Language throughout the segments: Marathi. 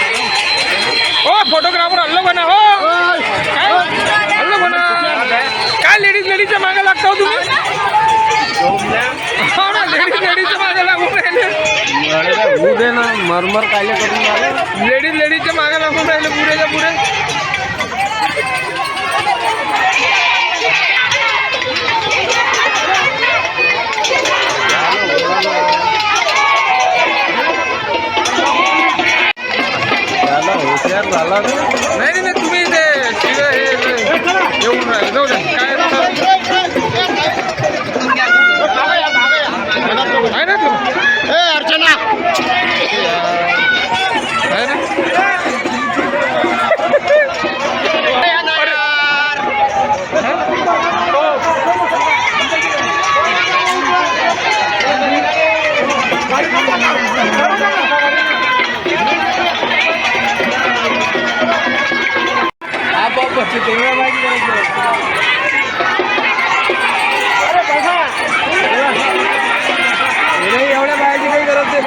ओ फोटोग्राफर हल्लो म्हणा हो. काय? हल्लो म्हणा काय लेडीज लेडीजच्या मागे लागता हो तुम्ही? हो ना लेडीज लेडीजच्या मागे लागून राहिले. होऊ दे ना मरमर कायले करून राहिले लेडीज लेडीजच्या मागे लागून राहिले पुरेच्या पुरे झाला ना नाही नाही नाही, तुम्ही ते शिवे हे हे येऊन राहिले जाऊ द्या काय आहे ना तू अर्चना आहे ना हा बाप तेवढ्या माहिती एवढ्या बायाची काही गरज नाही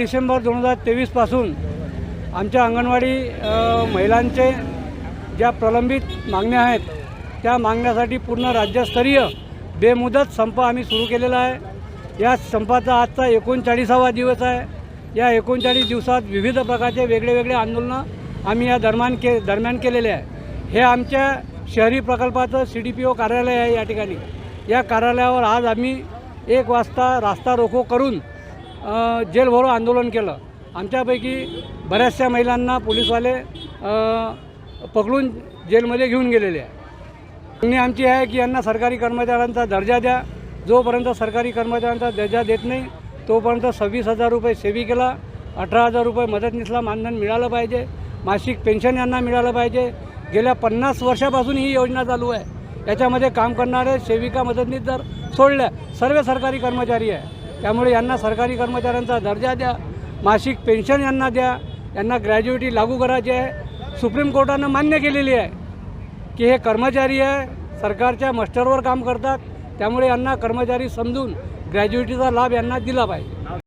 डिसेंबर दोन हजार तेवीसपासून आमच्या अंगणवाडी महिलांचे ज्या प्रलंबित मागण्या आहेत त्या मागण्यासाठी पूर्ण राज्यस्तरीय बेमुदत संप आम्ही सुरू केलेला आहे. या संपाचा आजचा एकोणचाळीसावा दिवस आहे. या एकोणचाळीस दिवसात विविध प्रकारचे वेगळे वेगळे आंदोलनं आम्ही या दरम्यान के दरम्यान केलेले आहे. हे आमच्या शहरी प्रकल्पाचं सी डी पी ओ कार्यालय आहे या ठिकाणी. या कार्यालयावर आज आम्ही एक वाजता रास्ता रोको करून जेलभरो आंदोलन केलं. आमच्यापैकी बऱ्याचशा महिलांना पोलीसवाले पकडून जेलमध्ये घेऊन गेलेले आहे. मागणी आमची आहे की यांना सरकारी कर्मचाऱ्यांचा दर्जा द्या. जोपर्यंत सरकारी कर्मचाऱ्यांचा दर्जा देत नाही तोपर्यंत सव्वीस हजार रुपये सेविकेला अठरा हजार रुपये मदतनीसला मानधन मिळालं पाहिजे. मासिक पेन्शन यांना मिळालं पाहिजे. गेल्या पन्नास वर्षापासून ही योजना चालू आहे. याच्यामध्ये काम करणारे सेविका मदतनीस जर सोडल्या. सर्व सरकारी कर्मचारी आहे. त्यामुळे यांना सरकारी कर्मचाऱ्यांचा दर्जा द्या मासिक पेन्शन यांना द्या यांना ग्रॅज्युएटी लागू करायची आहे. सुप्रीम कोर्टानं मान्य केलेली आहे की हे कर्मचारी आहे सरकारच्या मस्टरवर काम करतात त्यामुळे यांना कर्मचारी समजून ग्रॅज्युएटीचा लाभ यांना दिला पाहिजे.